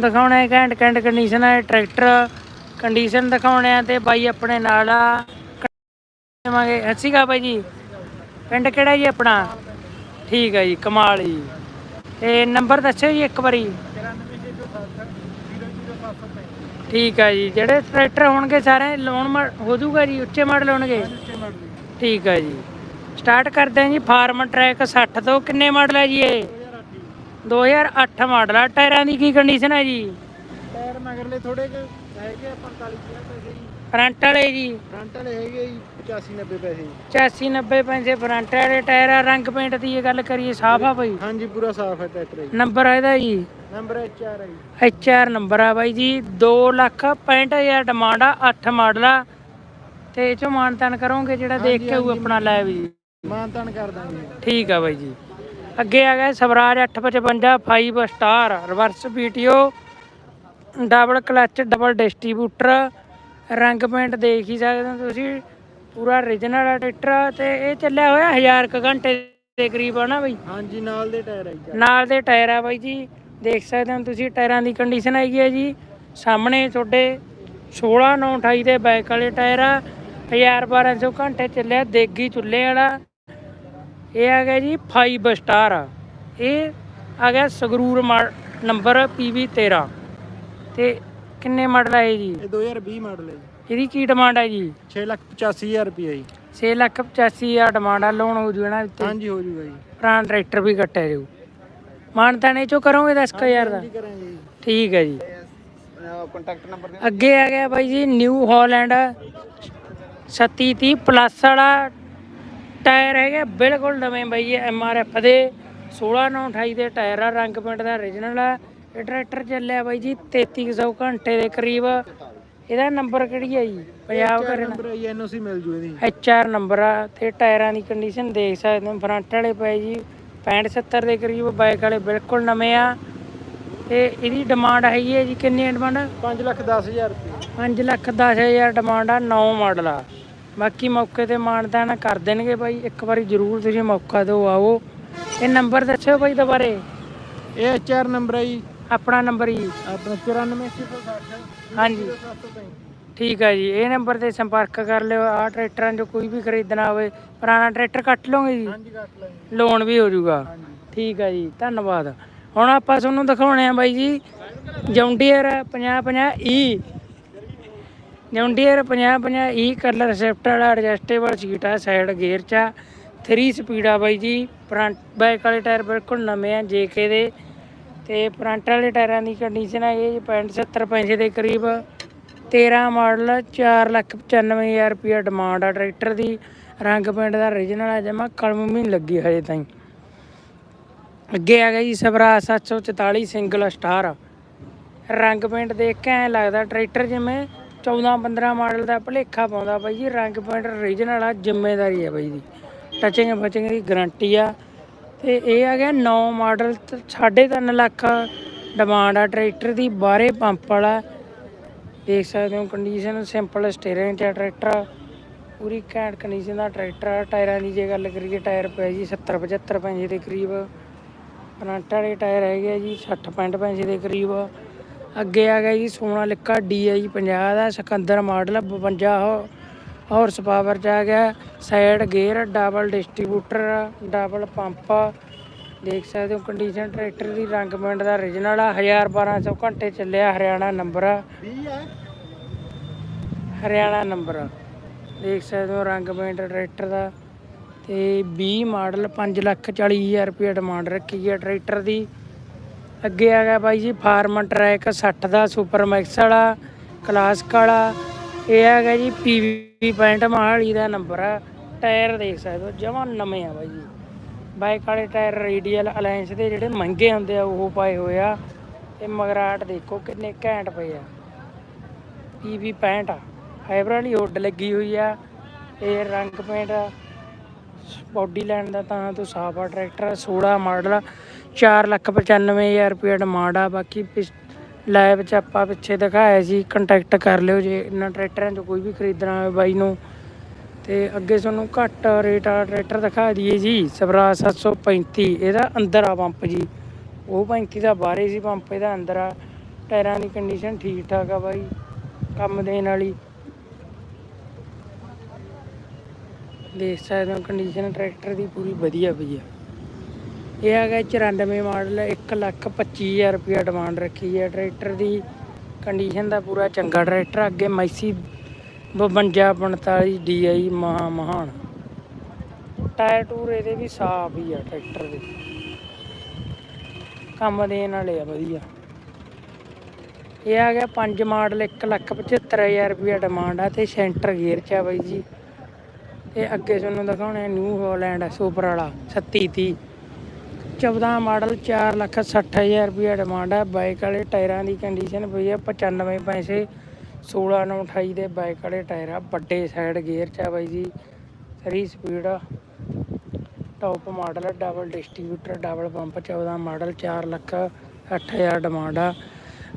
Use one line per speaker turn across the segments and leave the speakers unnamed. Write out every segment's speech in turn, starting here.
ਦਿਖਾਉਣਾ ਹੈ ਘੈਂਟ ਘੈਂਟ ਕੰਡੀਸ਼ਨ ਹੈ ਟਰੈਕਟਰ ਕੰਡੀਸ਼ਨ ਦਿਖਾਉਣੇ ਆ ਤੇ ਬਾਈ ਆਪਣੇ ਨਾਲ ਆ। ਦੇਵਾਂਗੇ। ਅੱਛੀ ਗਾ ਬਾਈ ਜੀ। ਪਿੰਡ ਕਿਹੜਾ ਜੀ ਆਪਣਾ? ਠੀਕ ਹੈ ਜੀ ਕਮਾਲ ਜੀ। ਤੇ ਨੰਬਰ ਦੱਸਿਓ ਜੀ ਇੱਕ ਵਾਰੀ। ਠੀਕ ਹੈ ਜੀ। ਜਿਹੜੇ ਟਰੈਕਟਰ ਹੋਣਗੇ ਸਾਰੇ ਲੋਨ ਹੋ ਜਾਊਗਾ ਜੀ ਉੱਚੇ ਮਾਡਲ ਹੋਣਗੇ? ਠੀਕ ਹੈ ਜੀ। ਸਟਾਰਟ ਕਰਦੇ ਹਾਂ ਜੀ ਫਾਰਮ ਟਰੈਕ 60 ਤੋਂ ਕਿੰਨੇ ਮਾਡਲ ਹੈ ਜੀ ਇਹ? 2008 ਮਾਡਲ ਆ। ਟਾਇਰਾਂ ਦੀ ਕੀ ਕੰਡੀਸ਼ਨ ਹੈ ਜੀ?
ਟਾਇਰ ਮਗਰਲੇ ਥੋੜੇ ਕੁ ਹੈਗੇ ਆ 45 50 ਪੈਸੇ ਜੀ।
ਫਰੰਟ ਵਾਲੇ ਜੀ।
ਫਰੰਟ ਵਾਲੇ ਹੈਗੇ ਜੀ 85 90 ਪੈਸੇ। ਜੀ
85 90 ਪੈਸੇ ਫਰੰਟ ਵਾਲੇ ਟਾਇਰ ਆ। ਰੰਗ ਪੇਂਟ ਦੀ ਇਹ ਗੱਲ ਕਰੀਏ ਸਾਫ਼ ਆ ਬਾਈ।
ਹਾਂਜੀ ਪੂਰਾ ਸਾਫ਼ ਹੈ ਟਰੈਕਟਰ ਜੀ।
ਨੰਬਰ ਇਹਦਾ ਜੀ।
ਨੰਬਰ ਐਚ ਆਰ ਹੈ ਜੀ।
ਐਚ ਆਰ ਨੰਬਰ ਆ ਬਾਈ ਜੀ। 2 ਲੱਖ 65000 ਡਿਮਾਂਡ ਆ 8 ਮਾਡਲ ਆ। ਤੇ ਇਹ ਚੋਂ ਮਾਨਤਾਨ ਕਰੋਗੇ ਜਿਹੜਾ ਦੇਖ ਕੇ ਆਊ ਆਪਣਾ ਲੈ ਵੀ।
ਮਾਨਤਾਨ ਕਰ ਦਾਂਗੇ।
ਠੀਕ ਆ ਬਾਈ ਜੀ। ਅੱਗੇ ਆ ਗਿਆ Swaraj 855 5 star reverse PTO double clutch double distributor ਰੰਗ ਪੇਂਟ ਦੇਖ ਹੀ ਸਕਦੇ ਹੋ ਤੁਸੀਂ ਪੂਰਾ origignal ਆ ਟਰੈਕਟਰ ਤੇ ਇਹ ਚੱਲਿਆ ਹੋਇਆ 1000 ਕੁ ਘੰਟੇ ਦੇ ਕਰੀਬ ਆ ਨਾ ਬਾਈ।
ਹਾਂਜੀ ਨਾਲ ਦੇ ਟਾਇਰ ਹੈ ਜੀ।
ਨਾਲ ਦੇ ਟਾਇਰ ਆ ਬਾਈ ਜੀ ਦੇਖ ਸਕਦੇ ਹੋ ਤੁਸੀਂ ਟਾਇਰਾਂ ਦੀ ਕੰਡੀਸ਼ਨ ਹੈਗੀ ਹੈ ਜੀ ਸਾਹਮਣੇ ਤੁਹਾਡੇ 16 9 28 ਦੇ ਬੈਕ ਵਾਲੇ ਟਾਇਰ ਆ 1000 1200 ਘੰਟੇ ਚੱਲਿਆ ਦੇਗੀ ਚੁੱਲ੍ਹੇ ਵਾਲਾ। ਇਹ ਆ ਗਿਆ ਜੀ 5 ਸਟਾਰ ਇਹ ਆ ਗਿਆ ਸੰਗਰੂਰ ਨੰਬਰ PV 13 ਤੇ ਕਿੰਨੇ ਮਾਡਲ ਹੈ ਜੀ?
ਇਹ 2020 ਮਾਡਲ ਹੈ ਜੀ।
ਇਹਦੀ ਕੀ ਡਿਮਾਂਡ ਹੈ ਜੀ?
6 ਲੱਖ 85000 ਰੁਪਏ ਜੀ।
6 ਲੱਖ 85 ਹਜ਼ਾਰ ਡਿਮਾਂਡ ਆ ਲੋਨ ਹੋ ਜੂ ਇਹਨਾਂ ਉੱਤੇ।
ਹਾਂਜੀ ਹੋ ਜੂਗਾ ਜੀ।
ਪੁਰਾਣਾ ਟਰੈਕਟਰ ਵੀ ਕੱਟਿਆ ਜਾਊ। ਮਾਨਤਾਨੇ ਚੋਂ ਕਰੋਗੇ 10000 ਦਾ?
ਜੀ।
ਠੀਕ ਹੈ ਜੀ।
ਕੰਟੈਕਟ ਨੰਬਰ
ਅੱਗੇ ਆ ਗਿਆ ਬਾਈ ਜੀ ਨਿਊ ਹਾਲੈਂਡ 3730 ਪਲੱਸ ਵਾਲਾ ਟਾਇਰ ਹੈਗਾ ਬਿਲਕੁਲ ਨਵੇਂ ਬਾਈ ਐਮ ਆਰ ਐਫ ਦੇ 16928 ਦੇ ਟਾਇਰ ਆ ਰੰਗ ਪਿੰਡ ਦਾ origignal ਆ। ਇਹ ਟਰੈਕਟਰ ਚੱਲਿਆ ਬਾਈ ਜੀ 3300 ਘੰਟੇ ਦੇ ਕਰੀਬ। ਇਹਦਾ ਨੰਬਰ ਕਿਹੜੀ ਹੈ ਜੀ? ਪੰਜਾਬ ਕਰਨਾ
ਨੰਬਰ ਹੈ ਐਨਓਸੀ ਮਿਲ ਜੂ ਇਹਦੀ।
ਐਚ ਆਰ ਨੰਬਰ ਆ ਤੇ ਟਾਇਰਾਂ ਦੀ ਕੰਡੀਸ਼ਨ ਦੇਖ ਸਕਦੇ ਹੋ ਫਰੰਟ ਵਾਲੇ ਪਏ ਜੀ 65 70 ਦੇ ਕਰੀਬ ਬਾਈਕ ਵਾਲੇ ਬਿਲਕੁਲ ਨਵੇਂ ਆ। ਤੇ ਇਹਦੀ ਡਿਮਾਂਡ ਹੈਗੀ ਹੈ ਜੀ ਕਿੰਨੀ ਡਿਮਾਂਡ
5 ਲੱਖ 10000 ਰੁਪਏ।
5 ਲੱਖ 10000 ਡਿਮਾਂਡ ਆ 9 ਮਾਡਲ ਆ। ਬਾਕੀ ਮੌਕੇ ਤੇ ਮਾਨਤਾਨ ਕਰ ਦੇਣਗੇ ਬਾਈ ਇੱਕ ਵਾਰੀ ਜ਼ਰੂਰ ਤੁਸੀਂ ਮੌਕਾ ਦਿਓ ਆਓ। ਇਹ ਨੰਬਰ ਦੱਸਿਓ ਬਾਈ ਦੁਬਾਰੇ।
ਇਹ ਐਚ ਆਰ ਨੰਬਰ ਹੈ ਜੀ।
ਆਪਣਾ ਨੰਬਰ ਜੀ।
ਆਪਣਾ 94660
ਹਾਂਜੀ। ਠੀਕ ਆ ਜੀ ਇਹ ਨੰਬਰ ਤੇ ਸੰਪਰਕ ਕਰ ਲਿਓ। ਆ ਟਰੈਕਟਰਾਂ 'ਚੋਂ ਕੋਈ ਵੀ ਖਰੀਦਣਾ ਹੋਵੇ ਪੁਰਾਣਾ ਟਰੈਕਟਰ ਕੱਟ ਲਓਗੇ ਜੀ?
ਹਾਂਜੀ ਕੱਟ ਲਾਂਗੇ
ਲੋਨ ਵੀ ਹੋ ਜਾਊਗਾ। ਠੀਕ ਆ ਜੀ ਧੰਨਵਾਦ। ਹੁਣ ਆਪਾਂ ਤੁਹਾਨੂੰ ਦਿਖਾਉਣੇ ਆ ਬਾਈ ਜੀ John Deere 5050 E. John Deere 5050 E colour shift ਵਾਲਾ ਐਡਜਸਟੇਬਲ ਸੀਟ ਆ ਸਾਈਡ ਗੇਅਰ ਚ 3 ਸਪੀਡ ਆ ਬਾਈ ਜੀ। ਫਰੰਟ ਬੈਕ ਵਾਲੇ ਟਾਇਰ ਬਿਲਕੁਲ ਨਵੇਂ ਆ ਜੇਕੇ ਦੇ। ਤੇ ਫਰੰਟ ਵਾਲੇ ਟਾਇਰਾਂ ਦੀ ਕੰਡੀਸ਼ਨ ਆ ਇਹ 65 70 ਪੈਸੇ ਦੇ ਕਰੀਬ। 13 ਮਾਡਲ 495000 ਰੁਪਿਆ ਡਿਮਾਂਡ ਆ ਟਰੈਕਟਰ ਦੀ। ਰੰਗ ਪਿੰਡ ਦਾ origignal ਆ, ਜਮਾ ਕਲਮ ਵੀ ਨਹੀਂ ਲੱਗੀ ਹਜੇ ਤਾਈਂ। ਅੱਗੇ ਆ ਗਿਆ ਜੀ ਸਵਰਾ 744 ਸਿੰਗਲ ਸਟਾਰ ਰੰਗ ਪਿੰਡ ਦੇਖ ਕੇ ਐ ਲੱਗਦਾ ਟਰੈਕਟਰ ਜਿਵੇਂ 14 15 ਮਾਡਲ ਦਾ ਭਲੇਖਾ ਪਾਉਂਦਾ ਬਾਈ ਜੀ ਰੰਗ ਪੇਂਟ origignal ਆ ਜ਼ਿੰਮੇਵਾਰੀ ਹੈ ਬਾਈ ਦੀ। ਟਚਿੰਗ ਫਚਿੰਗ ਦੀ ਗਾਰੰਟੀ ਆ। ਤੇ ਇਹ ਆ ਗਿਆ 9 ਮਾਡਲ 3.5 ਲੱਖ ਡਿਮਾਂਡ ਆ ਟਰੈਕਟਰ ਦੀ ਬਾਹਰੇ ਪੰਪ ਵਾਲਾ। ਦੇਖ ਸਕਦੇ ਹੋ ਕੰਡੀਸ਼ਨ ਸਿੰਪਲ ਸਟੀਅਰਿੰਗ ਤੇ ਟਰੈਕਟਰ ਪੂਰੀ ਘੈਂਟ ਕੰਡੀਸ਼ਨ ਦਾ ਟਰੈਕਟਰ ਆ। ਟਾਇਰਾਂ ਦੀ ਜੇ ਗੱਲ ਕਰੀਏ, ਟਾਇਰ ਪਿਆ ਜੀ 70 75 ਪੈਂਜੇ ਦੇ ਕਰੀਬ। ਫਰੰਟ ਵਾਲੇ ਟਾਇਰ ਹੈਗੇ ਆ ਜੀ 60 65 ਪੈਂਜੇ ਦੇ ਕਰੀਬ। ਅੱਗੇ ਆ ਗਿਆ ਜੀ, ਸੋਨਾ ਸੋਨਾਲਿਕਾ DI 50 ਦਾ, ਸਿਕੰਦਰ ਮਾਡਲ 52 ਹਾਰਸ ਪਾਵਰ ਚ ਆ ਗਿਆ side gear double distributor double pump ਦੇਖ ਸਕਦੇ ਹੋ ਕੰਡੀਸ਼ਨ ਟਰੈਕਟਰ ਦੀ ਰੰਗ ਪਿੰਡ ਦਾ origignal ਆ 1200 ਘੰਟੇ ਚੱਲਿਆ ਹਰਿਆਣਾ ਨੰਬਰ ਹਰਿਆਣਾ ਨੰਬਰ ਦੇਖ ਸਕਦੇ ਹੋ ਰੰਗ ਪਿੰਡ ਟਰੈਕਟਰ ਦਾ। ਤੇ 20 ਮਾਡਲ 5 ਲੱਖ 40 ਹਜ਼ਾਰ ਰੁਪਏ ਡਿਮਾਂਡ ਰੱਖੀ ਹੈ ਟਰੈਕਟਰ ਦੀ। ਅੱਗੇ ਆ ਗਿਆ ਬਾਈ ਜੀ, ਫਾਰਮ ਟਰੈਕ 60 ਦਾ, ਸੁਪਰ ਮੈਕਸ ਵਾਲਾ ਕਲਾਸਕ ਵਾਲਾ। ਇਹ ਹੈਗਾ ਗਿਆ ਜੀ ਪੀਵੀ 65 ਮਹਾਲੀ ਦਾ ਨੰਬਰ ਆ। ਟਾਇਰ ਦੇਖ ਸਕਦੇ ਹੋ, ਜਮਾਂ ਨਵੇਂ ਆ ਬਾਈ ਜੀ। ਬਾਈਕ ਵਾਲੇ ਟਾਇਰ ਰੇਡੀਅਲ ਅਲਾਈਅੰਸ ਦੇ ਜਿਹੜੇ ਮਹਿੰਗੇ ਹੁੰਦੇ ਆ, ਉਹ ਪਾਏ ਹੋਏ ਆ। ਤੇ ਮਗਰਾਟ ਦੇਖੋ ਕਿੰਨੇ ਘੈਂਟ ਪਏ ਆ। ਪੀਵੀ 65 ਆ। ਫਾਈਬਰ ਵਾਲੀ ਹੁੱਡ ਲੱਗੀ ਹੋਈ ਆ। ਇਹ ਰੰਗ ਪੇਂਟ ਬਾਡੀ ਲਾਈਨ ਦਾ ਤਾਂ, ਤੋਂ ਸਾਫ਼ ਆ ਟਰੈਕਟਰ 16 ਮਾਡਲ 495000 ਰੁਪਏ ਡਿਮਾਂਡ ਆ। ਬਾਕੀ ਲਾਈਵ ਚ ਆਪਾਂ ਪਿੱਛੇ ਦਿਖਾਇਆ ਸੀ ਕੰਟੈਕਟ ਕਰ ਲਿਓ ਜੇ ਇਹਨਾਂ ਟਰੈਕਟਰਾਂ ਚੋਂ ਕੋਈ ਵੀ ਖਰੀਦਣਾ ਹੋਵੇ ਬਾਈ ਨੂੰ। ਤੇ ਅੱਗੇ ਤੁਹਾਨੂੰ ਘੱਟ ਰੇਟ ਆ ਟਰੈਕਟਰ ਦਿਖਾ ਦਈਏ ਜੀ, ਸਵਰਾ 735 ਇਹਦਾ ਅੰਦਰ ਆ ਪੰਪ ਜੀ। ਉਹ 35 ਦਾ ਬਾਹਰੇ ਸੀ ਪੰਪ ਇਹਦਾ ਅੰਦਰ ਆ। ਟਾਇਰਾਂ ਦੀ ਕੰਡੀਸ਼ਨ ਠੀਕ ਠਾਕ ਆ ਬਾਈ, ਕੰਮ ਦੇਣ ਵਾਲੀ। ਦੇਖ ਸਕਦੇ ਹੋ ਕੰਡੀਸ਼ਨ ਟਰੈਕਟਰ ਦੀ ਪੂਰੀ ਵਧੀਆ ਪਈ ਆ। ਇਹ ਹੈਗਾ 94 ਮਾਡਲ 1 ਲੱਖ 25000 ਰੁਪਇਆ ਡਿਮਾਂਡ ਰੱਖੀ ਹੈ। ਟਰੈਕਟਰ ਦੀ ਕੰਡੀਸ਼ਨ ਦਾ ਪੂਰਾ ਚੰਗਾ ਟਰੈਕਟਰ ਅੱਗੇ ਮੈਸੀ 52 45 DI ਮਹਾ ਮਹਾਨ। ਟਾਇਰ ਟੂਰ ਇਹਦੇ ਵੀ ਸਾਫ਼ ਹੀ ਆ ਟਰੈਕਟਰ ਦੇ। ਕੰਮ ਦੇਣ ਵਾਲੇ ਆ ਵਧੀਆ। ਇਹ ਆ ਗਿਆ 5 ਮਾਡਲ 1 ਲੱਖ 75000 ਰੁਪਇਆ ਡਿਮਾਂਡ ਆ ਤੇ ਸੈਂਟਰ ਗੇਅਰ ਚ ਆ ਬਾਈ ਜੀ। ਤੇ ਅੱਗੇ ਤੁਹਾਨੂੰ ਦਿਖਾਉਣਾ ਨਿਊ ਹਾਲੈਂਡ ਸੁਪਰ ਵਾਲਾ 3730 14 ਮਾਡਲ 4 ਲੱਖ 60000 ਰੁਪਇਆ ਡਿਮਾਂਡ ਆ। ਬਾਈਕ ਵਾਲੇ ਟਾਇਰਾਂ ਦੀ ਕੰਡੀਸ਼ਨ ਪਈ ਆ 95 ਪੈਸੇ 16 ਨੂੰ 28 ਦੇ ਬਾਈਕ ਵਾਲੇ ਟਾਇਰ ਆ। ਵੱਡੇ ਸਾਈਡ ਗੇਅਰ ਚ ਆ ਬਾਈ ਜੀ 3 speed top model double distributor double pump 14 model 4 lakh 8000 demand ਆ।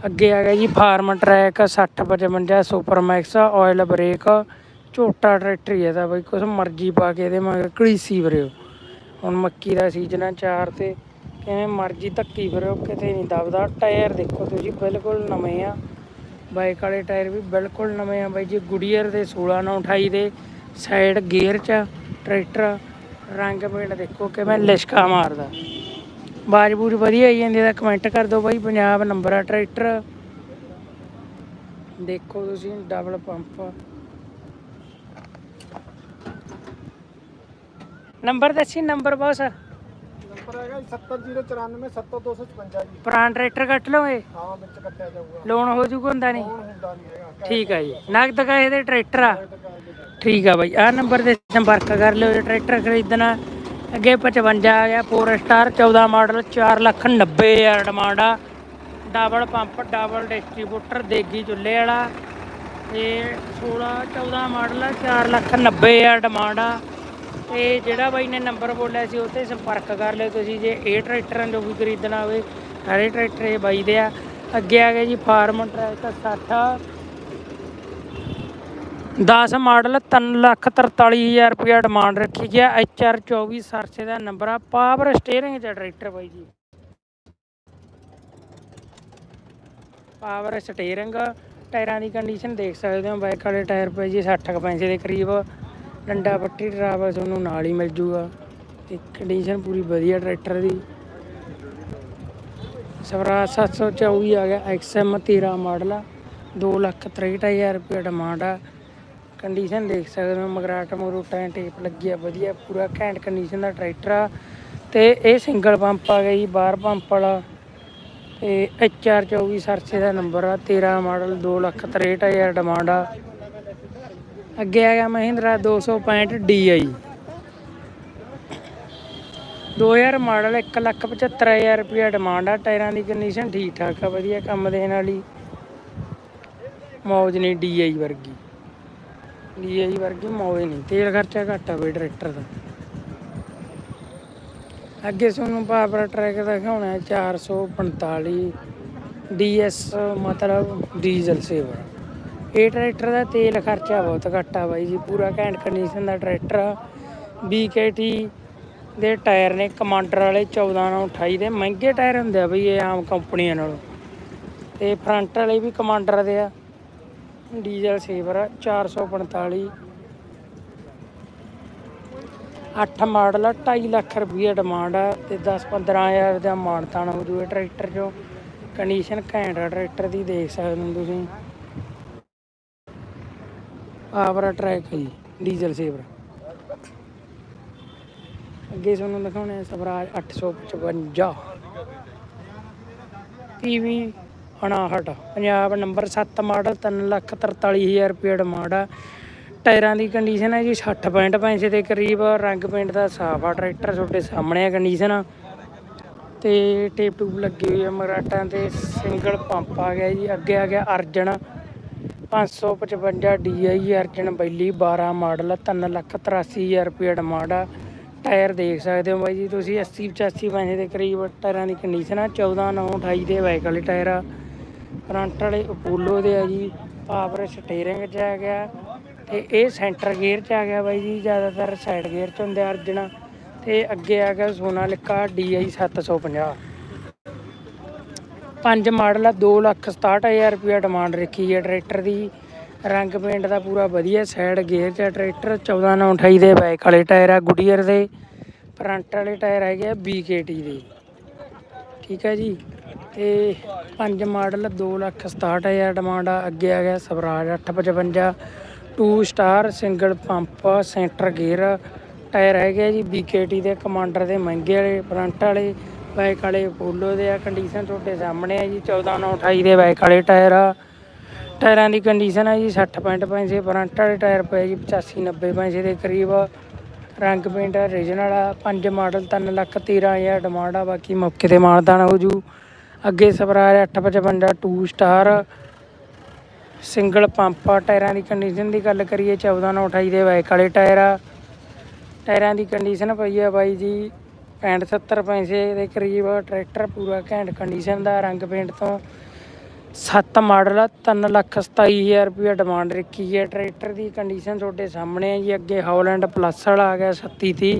ਅੱਗੇ ਆ ਗਿਆ ਜੀ Farmtrac 60 55 super max oil brake ਝੋਟਾ tractor ਹੀ ਇਹਦਾ ਬਾਈ, ਕੁਛ ਮਰਜ਼ੀ ਪਾ ਕੇ ਇਹਦੇ ਮਗਰ ਘੜੀਸੀ ਵਰਿਓ ਹੁਣ ਮੱਕੀ ਦਾ ਸੀਜ਼ਨ ਆ ਚਾਰ ਤੇ। ਕਿਵੇਂ ਮਰਜ਼ੀ ਧੱਕੀ ਫਿਰੋ, ਕਿਤੇ ਨਹੀਂ ਦਬਦਾ। ਟਾਇਰ ਦੇਖੋ ਤੁਸੀਂ, ਬਿਲਕੁਲ ਨਵੇਂ ਆ। ਬਾਈਕ ਵਾਲੇ ਟਾਇਰ ਵੀ ਬਿਲਕੁਲ ਨਵੇਂ ਆ। ਬਾਈ ਜੀ ਗੁਡੀਅਰ ਦੇ 16 ਨਾਲ 28 ਦੇ ਸਾਈਡ ਗੇਅਰ ਚ ਟਰੈਕਟਰ ਰੰਗ ਪੇਂਟ ਦੇਖੋ ਕਿਵੇਂ ਲਿਸ਼ਕਾ ਮਾਰਦਾ। ਬਾਜ ਬੂਜ ਵਧੀਆ ਆਈ ਜਾਂਦੀ ਤਾਂ ਕਮੈਂਟ ਕਰ ਦਿਓ ਬਾਈ, ਪੰਜਾਬ ਨੰਬਰ ਆ ਟਰੈਕਟਰ। ਦੇਖੋ ਤੁਸੀਂ ਡਬਲ ਪੰਪ ਨੰਬਰ ਦੱਸੀ ਨੰਬਰ ਬਸ।
ਨੰਬਰ ਹੈਗਾ ਜੀ 70094 70255 ਜੀ।
ਪੁਰਾਣਾ ਟਰੈਕਟਰ ਕੱਟ ਲਓਗੇ
ਹਾਂ ਵਿੱਚ ਕੱਟਿਆ ਜਾਊਗਾ।
ਲੋਨ ਹੋ ਜੂਗਾ ਹੁੰਦਾ ਨਹੀਂ?
ਹੁਣ ਹੁੰਦਾ ਨਹੀਂ ਹੈਗਾ
ਠੀਕ ਆ ਜੀ। ਨਗਦ ਕਾਹੇ ਦੇ ਟਰੈਕਟਰ ਆ। ਠੀਕ ਆ ਬਾਈ ਆਹ ਨੰਬਰ ਤੇ ਸੰਪਰਕ ਕਰ ਲਿਓ ਜੇ ਟਰੈਕਟਰ ਖਰੀਦਣਾ। ਅੱਗੇ 55 ਆ ਗਿਆ 4 ਸਟਾਰ 14 ਮਾਡਲ 4 ਲੱਖ 90 ਹਜ਼ਾਰ ਡਿਮਾਂਡ ਆ। ਡਬਲ ਪੰਪ ਡਬਲ ਡਿਸਟ੍ਰੀਬਿਊਟਰ ਦੇਗੀ ਚੁੱਲ੍ਹੇ ਵਾਲਾ। ਤੇ 16 14 ਮਾਡਲ ਆ 4 ਲੱਖ 90 ਹਜ਼ਾਰ ਡਿਮਾਂਡ ਆ। ਤੇ ਜਿਹੜਾ ਬਾਈ ਨੇ ਨੰਬਰ ਬੋਲਿਆ ਸੀ ਉੱਤੇ ਸੰਪਰਕ ਕਰ ਲਿਓ ਤੁਸੀਂ ਜੇ ਇਹ ਟਰੈਕਟਰਾਂ ਜੋ ਵੀ ਖਰੀਦਣਾ ਹੋਵੇ, ਸਾਰੇ ਟਰੈਕਟਰ ਇਹ ਬਾਈ ਦੇ ਆ। ਅੱਗੇ ਆ ਗਿਆ ਜੀ ਫਾਰਮ ਟਰੈਕਟਰ 60 10 ਮਾਡਲ 3 ਲੱਖ 43000 ਰੁਪਇਆ ਡਿਮਾਂਡ ਰੱਖੀ ਗਿਆ। ਐਚ ਆਰ 24 ਸਰਸੇ ਦਾ ਨੰਬਰ ਆ। ਪਾਵਰ ਸਟੀਅਰਿੰਗ ਦਾ ਟਰੈਕਟਰ ਬਾਈ ਜੀ। ਪਾਵਰ ਸਟੀਅਰਿੰਗ, ਟਾਇਰਾਂ ਦੀ ਕੰਡੀਸ਼ਨ ਦੇਖ ਸਕਦੇ ਹੋ। ਬਾਈਕ ਵਾਲੇ ਟਾਇਰ ਪਏ ਜੀ 60 ਕੁ ਪੈਸੇ ਦੇ ਕਰੀਬ। ਡੰਡਾ ਪੱਟੀ ਡਰਾਈਵਰ ਤੁਹਾਨੂੰ ਨਾਲ ਹੀ ਮਿਲ ਜੂਗਾ ਤੇ ਕੰਡੀਸ਼ਨ ਪੂਰੀ ਵਧੀਆ ਟਰੈਕਟਰ ਦੀ। ਸਵਰਾਜ 724 ਆ ਗਿਆ XM 13 ਮਾਡਲ ਆ 2 ਲੱਖ 63000 ਰੁਪਏ ਡਿਮਾਂਡ ਆ। ਕੰਡੀਸ਼ਨ ਦੇਖ ਸਕਦੇ ਹੋ ਮਗਰਾਟ ਮਗਰੂਟਾਂ ਟੇਪ ਲੱਗੀ ਆ, ਵਧੀਆ, ਪੂਰਾ ਘੈਂਟ ਕੰਡੀਸ਼ਨ ਦਾ ਟਰੈਕਟਰ ਆ। ਤੇ ਇਹ ਸਿੰਗਲ ਪੰਪ ਆ ਗਿਆ ਜੀ, ਬਾਹਰ ਪੰਪ ਵਾਲਾ। ਤੇ HR 24 ਸਰਸੇ ਦਾ ਨੰਬਰ ਆ 13 ਮਾਡਲ 2 ਲੱਖ 63000 ਡਿਮਾਂਡ ਆ। ਅੱਗੇ ਆ ਗਿਆ ਮਹਿੰਦਰਾ 265 DI 2000 ਮਾਡਲ 1 ਲੱਖ 75000 ਰੁਪਇਆ ਡਿਮਾਂਡ ਆ। ਟਾਇਰਾਂ ਦੀ ਕੰਡੀਸ਼ਨ ਠੀਕ ਠਾਕ ਆ, ਵਧੀਆ ਕੰਮ ਦੇਣ ਵਾਲੀ। ਮੌਜ ਨਹੀਂ DI ਵਰਗੀ। DI ਵਰਗੀ ਮੌਜ ਨਹੀਂ। ਤੇਲ ਖਰਚਾ ਘੱਟ ਆ ਬਈ ਟਰੈਕਟਰ ਦਾ। ਅੱਗੇ ਤੁਹਾਨੂੰ ਪਾਵਰ ਟਰੈਕ ਦਿਖਾਉਣਾ ਹੈ 445 DS ਮਤਲਬ ਡੀਜ਼ਲ ਸੇਵਰ ਇਹ ਟਰੈਕਟਰ ਦਾ ਤੇਲ ਖਰਚਾ ਬਹੁਤ ਘੱਟ ਆ ਬਾਈ ਜੀ, ਪੂਰਾ ਘੈਂਟ ਕੰਡੀਸ਼ਨ ਦਾ ਟਰੈਕਟਰ ਆ। BKT ਦੇ ਟਾਇਰ ਨੇ ਕਮਾਂਡਰ ਵਾਲੇ 14 ਨਾਲ 28 ਦੇ, ਮਹਿੰਗੇ ਟਾਇਰ ਹੁੰਦੇ ਆ ਬਈ ਇਹ ਆਮ ਕੰਪਨੀਆਂ ਨਾਲੋਂ। ਤੇ ਫਰੰਟ ਵਾਲੇ ਵੀ ਕਮਾਂਡਰ ਦੇ ਆ ਡੀਜ਼ਲ ਸੇਵਰ ਆ 445 8 ਮਾਡਲ ਆ 2.5 ਲੱਖ ਰੁਪਏ ਡਿਮਾਂਡ ਆ ਤੇ 10 15000 ਦਾ ਮਾਨਤਾਨ ਹੋ ਜੂਏ ਟਰੈਕਟਰ ਚੋਂ। ਕੰਡੀਸ਼ਨ ਘੈਂਟ ਆ ਟਰੈਕਟਰ ਦੀ, ਦੇਖ ਸਕਦੇ ਹੋ ਤੁਸੀਂ। ਆਵਰਾ ਟਰੈਕ ਹੈ ਜੀ, ਡੀਜ਼ਲ ਸੇਵਰ। ਅੱਗੇ ਤੁਹਾਨੂੰ ਦਿਖਾਉਣੇ ਆ Swaraj 855 PB 59 Punjab number 7 model 343000 ਰੁਪਏ ਡਿਮਾਂਡ ਆ। ਟਾਇਰਾਂ ਦੀ ਕੰਡੀਸ਼ਨ ਹੈ ਜੀ 60 65 ਪੈਸੇ ਦੇ ਕਰੀਬ ਰੰਗ ਪੇਂਟ ਦਾ ਸਾਫ਼ ਆ, ਟਰੈਕਟਰ ਤੁਹਾਡੇ ਸਾਹਮਣੇ ਆ ਕੰਡੀਸ਼ਨ ਤੇ ਟੇਪ ਟੂਬ ਲੱਗੀ ਹੋਈ ਆ ਮਰਾਟਾਂ ਤੇ ਸਿੰਗਲ ਪੰਪ ਆ ਗਿਆ ਜੀ, ਅੱਗੇ ਆ ਗਿਆ ਅਰਜਨ। 555 DI ਅਰਜਨ ਬੈਲੀ 12 ਮਾਡਲ 383000 ਰੁਪਏ ਡਿਮਾਂਡ ਆ। ਟਾਇਰ ਦੇਖ ਸਕਦੇ ਹੋ ਬਾਈ ਜੀ ਤੁਸੀਂ 80 85 ਪੈਸੇ ਦੇ ਕਰੀਬ ਟਾਇਰਾਂ ਦੀ ਕੰਡੀਸ਼ਨ ਆ। 14 9 28 ਦੇ ਬਾਈਕ ਵਾਲੇ ਟਾਇਰ ਆ। ਫਰੰਟ ਵਾਲੇ ਅਪੋਲੋ ਦੇ ਆ ਜੀ ਪਾਵਰ ਸਟੀਅਰਿੰਗ ਚ ਆ ਗਿਆ। ਤੇ ਇਹ ਸੈਂਟਰ ਗੇਅਰ ਚ ਆ ਗਿਆ ਬਾਈ ਜੀ, ਜ਼ਿਆਦਾਤਰ ਸਾਈਡ ਗੇਅਰ ਚ ਹੁੰਦੇ ਆ ਅਰਜਨ। ਤੇ ਅੱਗੇ ਆ ਗਿਆ ਸੋਨਾਲਿਕਾ DI 750 ਪੰਜ ਮਾਡਲ ਆ 2 ਲੱਖ 67000 ਰੁਪਇਆ ਡਿਮਾਂਡ ਰੱਖੀ ਹੈ ਟਰੈਕਟਰ ਦੀ। ਰੰਗ ਪੇਂਟ ਦਾ ਪੂਰਾ ਵਧੀਆ ਸਾਈਡ ਗੇਅਰ 'ਚ ਆ ਟਰੈਕਟਰ 14 9 28 ਦੇ ਬੈਕ ਵਾਲੇ ਟਾਇਰ ਆ ਗੁਡੀਅਰ ਦੇ। ਫਰੰਟ ਵਾਲੇ ਟਾਇਰ ਹੈਗੇ ਆ BKT ਦੇ। ਠੀਕ ਹੈ ਜੀ? ਤੇ ਪੰਜ ਮਾਡਲ 2 ਲੱਖ 67000 ਡਿਮਾਂਡ ਆ। ਅੱਗੇ ਆ ਗਿਆ Swaraj 855 2 star single pump centre gear tyre ਹੈਗੇ ਆ ਜੀ BKT ਦੇ ਕਮਾਂਡਰ ਦੇ ਮਹਿੰਗੇ ਵਾਲੇ ਫਰੰਟ ਵਾਲੇ। ਬਾਈਕ ਵਾਲੇ ਪੋਲੋ ਦੇ ਆ ਕੰਡੀਸ਼ਨ ਤੁਹਾਡੇ ਸਾਹਮਣੇ ਆ ਜੀ 14 9 28 ਦੇ ਬਾਈਕ ਵਾਲੇ ਟਾਇਰ ਆ। ਟਾਇਰਾਂ ਦੀ ਕੰਡੀਸ਼ਨ ਹੈ ਜੀ 60 ਪੈਂਟ ਪੈਸੇ ਫਰੰਟ ਵਾਲੇ ਟਾਇਰ ਪਏ ਜੀ 85 90 ਪੈਸੇ ਦੇ ਕਰੀਬ। ਰੰਗ ਪੇਂਟ ਰੀਜਨਲ ਆ, ਪੰਜ ਮਾਡਲ 3 ਲੱਖ 13000 ਡਿਮਾਂਡ ਆ, ਬਾਕੀ ਮੌਕੇ ਤੇ ਮਾਨਦਾਨ ਹੋ ਜੂ। ਅੱਗੇ ਸਵਰਾਜ 855 2 ਸਟਾਰ ਸਿੰਗਲ ਪੰਪ ਆ, ਟਾਇਰਾਂ ਦੀ ਕੰਡੀਸ਼ਨ ਦੀ ਗੱਲ ਕਰੀਏ 14 9 28 ਦੇ ਬਾਈਕ ਵਾਲੇ ਟਾਇਰ ਆ। ਟਾਇਰਾਂ ਦੀ ਕੰਡੀਸ਼ਨ ਪਈ ਆ ਬਾਈ ਜੀ 65 70 ਪੈਸੇ ਦੇ ਕਰੀਬ ਟਰੈਕਟਰ ਪੂਰਾ ਘੈਂਟ ਕੰਡੀਸ਼ਨ ਦਾ, ਰੰਗ ਪੇਂਟ ਤੋਂ 7 ਮਾਡਲ ਆ 3 ਲੱਖ 27000 ਰੁਪਏ ਡਿਮਾਂਡ ਰੱਖੀ ਹੈ ਟਰੈਕਟਰ ਦੀ ਕੰਡੀਸ਼ਨ ਤੁਹਾਡੇ ਸਾਹਮਣੇ ਹੈ ਜੀ, ਅੱਗੇ ਹੌਲੈਂਡ ਪਲੱਸ ਵਾਲਾ ਆ ਗਿਆ 37 30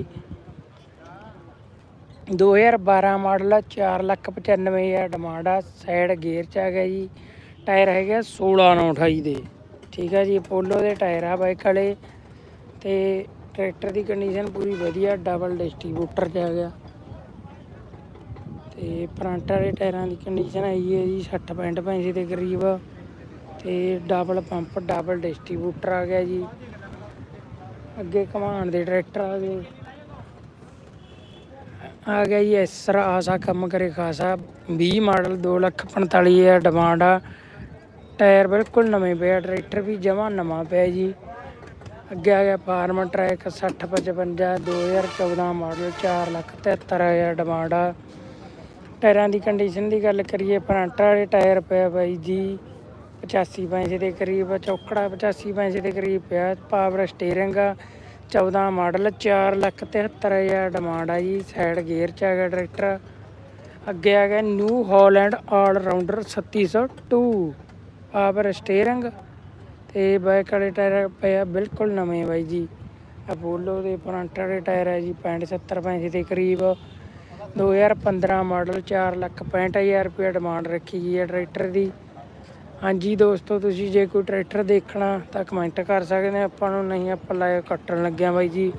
2012 ਮਾਡਲ ਆ 4 ਲੱਖ 95000 ਡਿਮਾਂਡ ਆ ਸਾਈਡ ਗੇਅਰ ਚ ਆ ਗਿਆ ਜੀ। ਟਾਇਰ ਹੈਗੇ ਆ 16 9 28 ਦੇ। ਠੀਕ ਹੈ ਜੀ ਪੋਲੋ ਦੇ ਟਾਇਰ ਆ ਬਾਈਕ ਵਾਲੇ। ਤੇ ਟਰੈਕਟਰ ਦੀ ਕੰਡੀਸ਼ਨ ਪੂਰੀ ਵਧੀਆ ਡਬਲ ਡਿਸਟ੍ਰੀਬਿਊਟਰ ਚ ਆ ਗਿਆ। ਤੇ ਫਰੰਟ ਵਾਲੇ ਟਾਇਰਾਂ ਦੀ ਕੰਡੀਸ਼ਨ ਆਈ ਹੈ ਜੀ 60 65 ਪੈਂਸੇ ਦੇ ਕਰੀਬ। ਤੇ ਡਬਲ ਪੰਪ ਡਬਲ ਡਿਸਟ੍ਰੀਬਿਊਟਰ ਆ ਗਿਆ ਜੀ। ਅੱਗੇ ਕਮਾਨ ਦੇ ਟਰੈਕਟਰ ਆ ਗਏ। ਆ ਗਿਆ ਜੀ ਐਸਰ ਆਸਾ ਕੰਮ ਕਰੇ ਖਾਸਾ। 20 ਮਾਡਲ 2 ਲੱਖ 45 ਹਜ਼ਾਰ ਡਿਮਾਂਡ ਆ। ਟਾਇਰ ਬਿਲਕੁਲ ਨਵੇਂ ਪਿਆ, ਟਰੈਕਟਰ ਵੀ ਜਮਾ ਨਵਾਂ ਪਿਆ ਜੀ। ਅੱਗੇ ਆ ਗਿਆ ਫਾਰਮ ਟਰੈਕ 60 55 2014 ਮਾਡਲ 4 ਲੱਖ 73 ਹਜ਼ਾਰ ਡਿਮਾਂਡ ਆ। ਟਾਇਰਾਂ ਦੀ ਕੰਡੀਸ਼ਨ ਦੀ ਗੱਲ ਕਰੀਏ ਫਰੰਟ ਵਾਲੇ ਟਾਇਰ ਪਿਆ ਬਾਈ ਜੀ 85 ਪੈਂਸੇ ਦੇ ਕਰੀਬ ਚੌਕੜਾ 85 ਪੈਂਸੇ ਦੇ ਕਰੀਬ ਪਿਆ ਪਾਵਰ ਸਟੀਅਰਿੰਗ ਆ 14 ਮਾਡਲ 4 ਲੱਖ 73 ਹਜ਼ਾਰ ਡਿਮਾਂਡ ਆ ਜੀ ਸਾਈਡ ਗੇਅਰ ਚ ਆ ਗਿਆ ਟਰੈਕਟਰ ਅੱਗੇ ਆ ਗਿਆ new Holland all rounder 3702 power steering ਤੇ ਬਾਈਕ ਵਾਲੇ ਟਾਇਰ ਪਿਆ ਬਿਲਕੁਲ ਨਵੇਂ ਬਾਈ ਜੀ। ਅਪੋਲੋ ਦੇ ਫਰੰਟ ਵਾਲੇ ਟਾਇਰ ਹੈ ਜੀ 65 70 ਪੈਸੇ ਦੇ ਕਰੀਬ। 2015 ਮਾਡਲ 4 ਲੱਖ 65000 ਰੁਪਏ ਡਿਮਾਂਡ ਰੱਖੀ ਗਈ ਹੈ ਟਰੈਕਟਰ ਦੀ। ਹਾਂਜੀ ਦੋਸਤੋ, ਤੁਸੀਂ ਜੇ ਕੋਈ ਟਰੈਕਟਰ ਦੇਖਣਾ ਤਾਂ ਕਮੈਂਟ ਕਰ ਸਕਦੇ ਆਪਾਂ ਨੂੰ ਨਹੀਂ ਆਪਾਂ ਲਾਈਵ ਕੱਟਣ ਲੱਗਿਆ ਬਾਈ ਜੀ।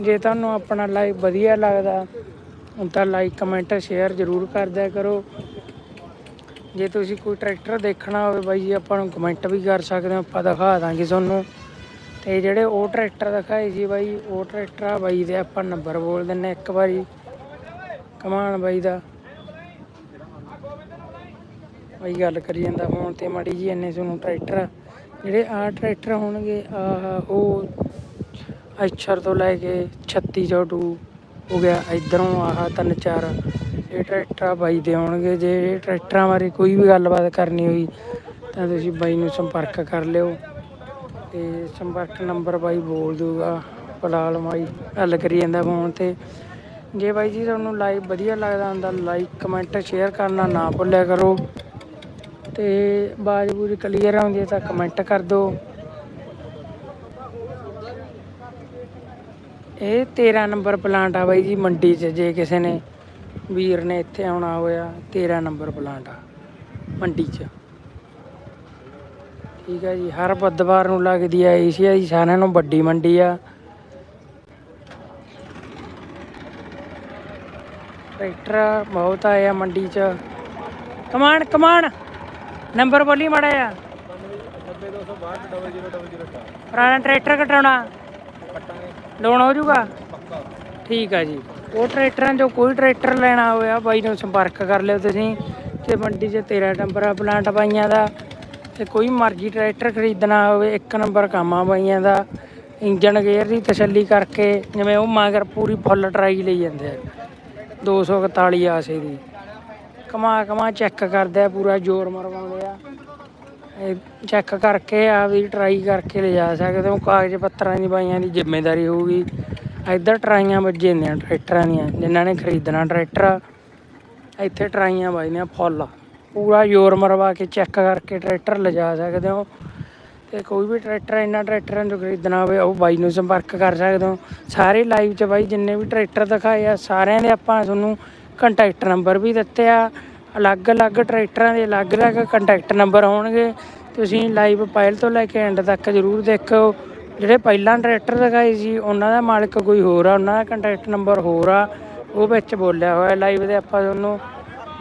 ਜੇ ਤੁਹਾਨੂੰ ਆਪਣਾ ਲਾਈਵ ਵਧੀਆ ਲੱਗਦਾ, ਤਾਂ ਲਾਈਕ ਕਮੈਂਟ ਸ਼ੇਅਰ ਜ਼ਰੂਰ ਕਰ ਕਰੋ। ਜੇ ਤੁਸੀਂ ਕੋਈ ਟਰੈਕਟਰ ਦੇਖਣਾ ਹੋਵੇ ਬਾਈ ਜੀ, ਆਪਾਂ ਨੂੰ ਕਮੈਂਟ ਵੀ ਕਰ ਸਕਦੇ ਹੋ, ਆਪਾਂ ਦਿਖਾ ਦਾਂਗੇ ਤੁਹਾਨੂੰ। ਤੇ ਜਿਹੜੇ ਉਹ ਟਰੈਕਟਰ ਦਿਖਾਏ ਸੀ ਬਾਈ, ਉਹ ਟਰੈਕਟਰ ਆ ਬਾਈ ਦੇ ਆਪਾਂ ਨੰਬਰ ਬੋਲ ਦਿੰਨੇ ਇੱਕ ਵਾਰੀ। ਕਮਾਨ ਬਾਈ ਦਾ। ਬਾਈ ਗੱਲ ਕਰੀ ਜਾਂਦਾ ਫੋਨ ਤੇ ਮਾੜੀ ਜੀ ਇੰਨੇ ਤੁਹਾਨੂੰ ਟਰੈਕਟਰ ਜਿਹੜੇ ਆ ਟਰੈਕਟਰ ਹੋਣਗੇ, ਆਹ ਉਹ ਅੱਛਰ ਤੋਂ ਲੈ ਕੇ 3602 ਹੋ ਗਿਆ, ਇਧਰੋਂ ਆਹ ਤਿੰਨ ਚਾਰ ਇਹ ਟਰੈਕਟਰ ਬਾਈ ਦੇ ਆਉਣਗੇ, ਜੇ ਟਰੈਕਟਰਾਂ ਬਾਰੇ ਕੋਈ ਵੀ ਗੱਲਬਾਤ ਕਰਨੀ ਹੋਈ, ਤਾਂ ਤੁਸੀਂ ਬਾਈ ਨੂੰ ਸੰਪਰਕ ਕਰ ਲਿਓ। ਤੇ ਸੰਪਰਕ ਨੰਬਰ ਬਾਈ ਬੋਲ ਦੂਗਾ ਫਿਲਹਾਲ ਬਾਈ ਗੱਲ ਕਰੀ ਜਾਂਦਾ ਫੋਨ ਤੇ। ਜੇ ਬਾਈ ਜੀ ਤੁਹਾਨੂੰ ਲਾਈਵ ਵਧੀਆ ਲੱਗਦਾ ਹੁੰਦਾ ਲਾਈਕ ਕਮੈਂਟ ਸ਼ੇਅਰ ਕਰਨਾ ਨਾ ਭੁੱਲਿਆ ਕਰੋ। ਤੇ ਆਵਾਜ਼ ਪੂਰੀ ਕਲੀਅਰ ਆਉਂਦੀ ਹੈ ਤਾਂ ਕਮੈਂਟ ਕਰ ਦਿਓ। ਇਹ 13 ਨੰਬਰ ਪਲਾਂਟ ਆ ਬਾਈ ਜੀ ਮੰਡੀ 'ਚ, ਜੇ ਕਿਸੇ ਨੇ ਵੀਰ ਨੇ ਇੱਥੇ ਆਉਣਾ ਹੋਇਆ 13 ਨੰਬਰ ਪਲਾਂਟ ਆ ਮੰਡੀ 'ਚ। ਠੀਕ ਹੈ ਜੀ ਹਰ ਬੁੱਧਵਾਰ ਨੂੰ ਲੱਗਦੀ ਹੈ ਏਸ਼ੀਆ ਦੀ ਸਾਰਿਆਂ ਨੂੰ ਵੱਡੀ ਮੰਡੀ ਆ। ਟਰੈਕਟਰ ਬਹੁਤ ਆਏ ਆ ਮੰਡੀ 'ਚ। ਕਮਾਨ ਕਮਾਨ ਨੰਬਰ ਬੋਲੀ ਮਾੜਾ ਆ
90262
ਪੁਰਾਣਾ ਟਰੈਕਟਰ ਕਟਾਉਣਾ। ਲੋਨ ਹੋ ਜਾਊਗਾ? ਠੀਕ ਆ ਜੀ। ਉਹ ਟਰੈਕਟਰਾਂ 'ਚੋਂ ਕੋਈ ਟਰੈਕਟਰ ਲੈਣਾ ਹੋਇਆ ਬਾਈ ਨੂੰ ਸੰਪਰਕ ਕਰ ਲਿਓ ਤੁਸੀਂ, ਤੇ ਮੰਡੀ 'ਚ 13 ਨੰਬਰ ਪਲਾਂਟ ਬਾਈਆਂ ਦਾ, ਤੇ ਕੋਈ ਮਰਜ਼ੀ ਟਰੈਕਟਰ ਖਰੀਦਣਾ ਹੋਵੇ, ਇੱਕ ਨੰਬਰ ਕੰਮ ਆ ਬਾਈਆਂ ਦਾ ਇੰਜਨ ਗੇਅਰ ਦੀ ਤਸੱਲੀ ਕਰਕੇ, ਜਿਵੇਂ ਉਹ ਮਗਰ ਪੂਰੀ ਫੁੱਲ ਟਰਾਈ ਲਈ ਜਾਂਦੇ ਆ 241 ਆਸੇ ਦੀ। ਕਮਾ ਕਮਾ ਚੈੱਕ ਕਰਦੇ ਆ, ਪੂਰਾ ਜ਼ੋਰ ਮਰਵਾਉਂਦੇ ਆ। ਇਹ ਚੈੱਕ ਕਰਕੇ ਆ ਵੀ ਟਰਾਈ ਕਰਕੇ ਲਿਜਾ ਸਕਦੇ ਹੋ, ਕਾਗਜ਼ ਪੱਤਰਾਂ ਦੀ ਬਾਈਆਂ ਦੀ ਜ਼ਿੰਮੇਵਾਰੀ ਹੋਊਗੀ। ਇੱਧਰ ਟਰਾਈਆਂ ਵੱਜੇ ਨੇ ਟਰੈਕਟਰਾਂ ਦੀਆਂ, ਜਿਨ੍ਹਾਂ ਨੇ ਖਰੀਦਣਾ ਟਰੈਕਟਰ ਇੱਥੇ ਟਰਾਈਆਂ ਵੱਜਦੀਆਂ ਫੁੱਲ। ਪੂਰਾ ਜ਼ੋਰ ਮਰਵਾ ਕੇ ਚੈੱਕ ਕਰਕੇ ਟਰੈਕਟਰ ਲਿਜਾ ਸਕਦੇ ਹੋ। ਤੇ ਕੋਈ ਵੀ ਟਰੈਕਟਰ, ਇਹਨਾਂ ਟਰੈਕਟਰਾਂ ਨੂੰ ਖਰੀਦਣਾ ਹੋਵੇ, ਉਹ ਬਾਈ ਨੂੰ ਸੰਪਰਕ ਕਰ ਸਕਦੇ ਹੋ। ਸਾਰੇ ਲਾਈਵ 'ਚ ਬਾਈ ਜਿੰਨੇ ਵੀ ਟਰੈਕਟਰ ਦਿਖਾਏ ਆ, ਸਾਰਿਆਂ ਦੇ ਆਪਾਂ ਤੁਹਾਨੂੰ ਕੰਟੈਕਟ ਨੰਬਰ ਵੀ ਦਿੱਤੇ ਆ। ਅਲੱਗ-ਅਲੱਗ ਟਰੈਕਟਰਾਂ ਦੇ ਅਲੱਗ-ਅਲੱਗ ਕੰਟੈਕਟ ਨੰਬਰ ਹੋਣਗੇ। ਤੁਸੀਂ ਲਾਈਵ ਪਾਇਲ ਤੋਂ ਲੈ ਕੇ ਐਂਡ ਤੱਕ ਜ਼ਰੂਰ ਦੇਖੋ। ਜਿਹੜੇ ਪਹਿਲਾਂ ਟਰੈਕਟਰ ਲਗਾਏ ਸੀ, ਉਹਨਾਂ ਦਾ ਮਾਲਕ ਕੋਈ ਹੋਰ ਆ, ਉਹਨਾਂ ਦਾ ਕੰਟੈਕਟ ਨੰਬਰ ਹੋਰ ਆ, ਉਹ ਵਿੱਚ ਬੋਲਿਆ ਹੋਇਆ ਲਾਈਵ ਦੇ ਆਪਾਂ ਤੁਹਾਨੂੰ।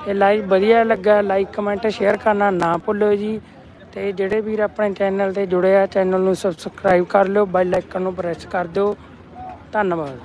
ਇਹ ਲਾਈਵ ਵਧੀਆ ਲੱਗਾ ਲਾਈਕ ਕਮੈਂਟ ਸ਼ੇਅਰ ਕਰਨਾ ਨਾ ਭੁੱਲਿਓ ਜੀ। ਤੇ ਜਿਹੜੇ ਵੀਰ ਆਪਣੇ ਚੈਨਲ ਤੇ ਜੁੜੇ ਆ ਚੈਨਲ ਨੂੰ ਸਬਸਕ੍ਰਾਈਬ ਕਰ ਲਿਓ ਬੈਲ ਆਈਕਨ ਨੂੰ ਪ੍ਰੈਸ ਕਰ ਦਿਓ। ਧੰਨਵਾਦ।